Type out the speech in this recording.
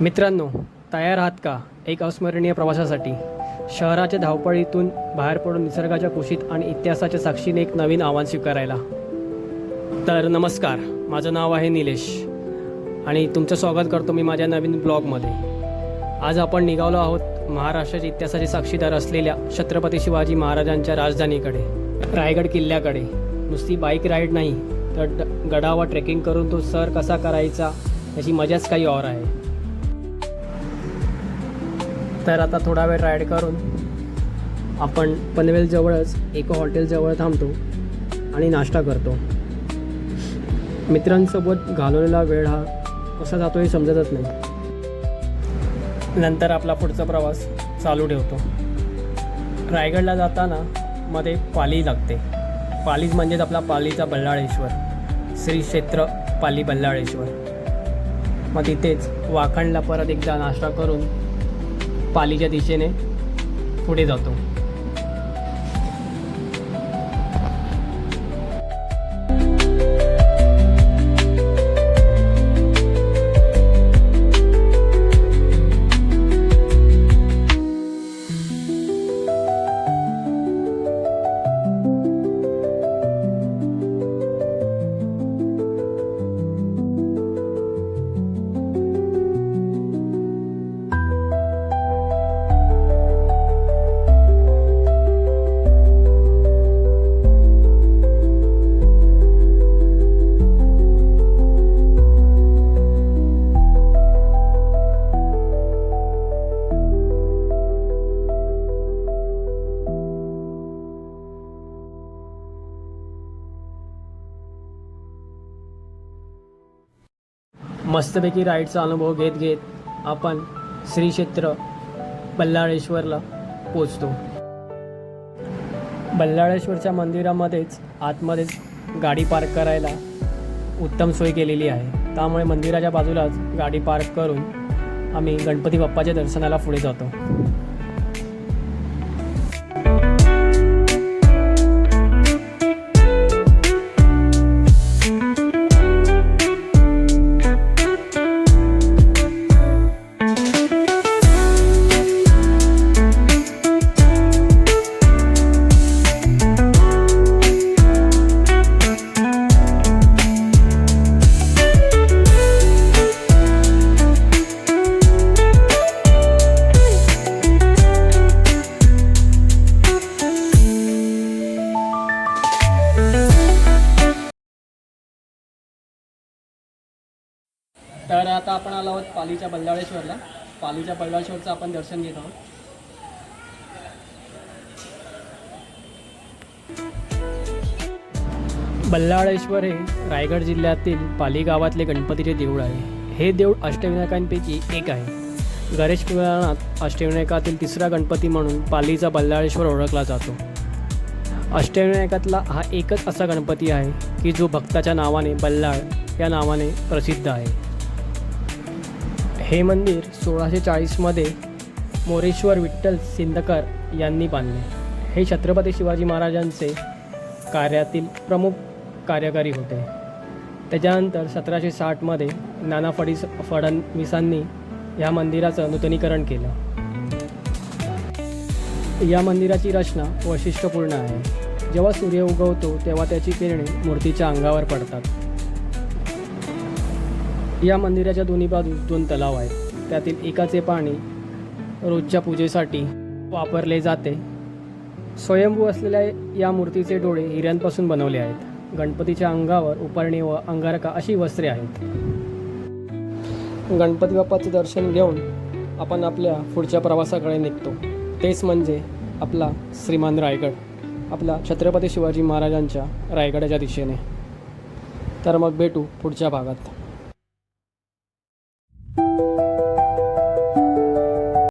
मित्रांनो तयार आहात का एक अस्मरणीय प्रवासासाठी? शहराच्या धावपळीतून बाहेर पडून निसर्गाच्या कुशीत आणि इतिहासाच्या साक्षीने एक नवीन आव्हान स्वीकारायला. तर नमस्कार माझं नाव आहे निलेश आणि तुमचं स्वागत करतो मी माझ्या नवीन ब्लॉगमध्ये. आज आपण निघालो आहोत महाराष्ट्राच्या इतिहासाचे साक्षीदार असलेल्या छत्रपती शिवाजी महाराजांच्या राजधानीकडे रायगड किल्ल्याकडे. नुसती बाईक राईड नाही तर गडावर ट्रेकिंग करून तो सर कसा करायचा याची मजाच काही और आहे. तर आता थोडा वेळ राईड करून आपण पनवेलजवळच एका हॉटेलजवळ थांबतो आणि नाश्ता करतो. मित्रांसोबत घालवलेला वेळ हा कसा जातो हे समजतच नाही. नंतर आपला पुढचा प्रवास चालू ठेवतो. रायगडला जाताना मध्ये पाली लागते. पालीज म्हणजेच आपला पालीचा बल्लाळेश्वर. श्री क्षेत्र पाली बल्लाळेश्वर. मग तिथेच वाखणला परत एकदा नाश्ता करून पालीच्या दिशेने पुढे जातो. मस्तपैकी राईडचा अनुभव घेत घेत आपण श्री क्षेत्र बल्लाळेश्वरला पोचतो बल्लाळेश्वरच्या मंदिरामध्येच आतमध्येच गाडी पार्क करायला उत्तम सोय केलेली आहे. त्यामुळे मंदिराच्या बाजूलाच गाडी पार्क करून आम्ही गणपती बाप्पाच्या दर्शनाला पुढे जातो. तर आता आपण आलो आहोत पालीच्या बल्लाळेश्वरला. पालीच्या बल्लाळेश्वरचं आपण दर्शन घेत आहोत. बल्लाळेश्वर हे रायगड जिल्ह्यातील पाली गावातले गणपतीचे देऊळ आहे. हे देऊळ अष्टविनायकांपैकी एक आहे. गणेश पुराणात अष्टविनायकातील तिसरा गणपती म्हणून पालीचा बल्लाळेश्वर ओळखला जातो. अष्टविनायकातला हा एकच असा गणपती आहे की जो भक्ताच्या नावाने बल्लाळ या नावाने प्रसिद्ध आहे. हे मंदिर सोळाशे चाळीसमध्ये मोरेश्वर विठ्ठल सिंदकर यांनी बांधले. हे छत्रपती शिवाजी महाराजांचे कार्यातील प्रमुख कार्यकारी होते. त्याच्यानंतर सतराशे साठमध्ये नाना फडीस फडणवीसांनी या मंदिराचं नूतनीकरण केलं. या मंदिराची रचना वैशिष्ट्यपूर्ण आहे. जेव्हा सूर्य उगवतो तेव्हा त्याची किरणे मूर्तीच्या अंगावर पडतात. या मंदिराच्या दोन्ही बाजूस दोन तलाव आहेत. त्यातील एकाचे पाणी रोजच्या पूजेसाठी वापरले जाते. स्वयंभू असलेल्या या मूर्तीचे डोळे हिऱ्यांपासून बनवले आहेत. गणपतीच्या अंगावर उपरणी व अंगारका अशी वस्त्रे आहेत. गणपती बाप्पाचे दर्शन घेऊन आपण आपल्या पुढच्या प्रवासाकडे निघतो. तेच म्हणजे आपला श्रीमान रायगड. आपला छत्रपती शिवाजी महाराजांच्या रायगडाच्या दिशेने. तर मग भेटू पुढच्या भागात.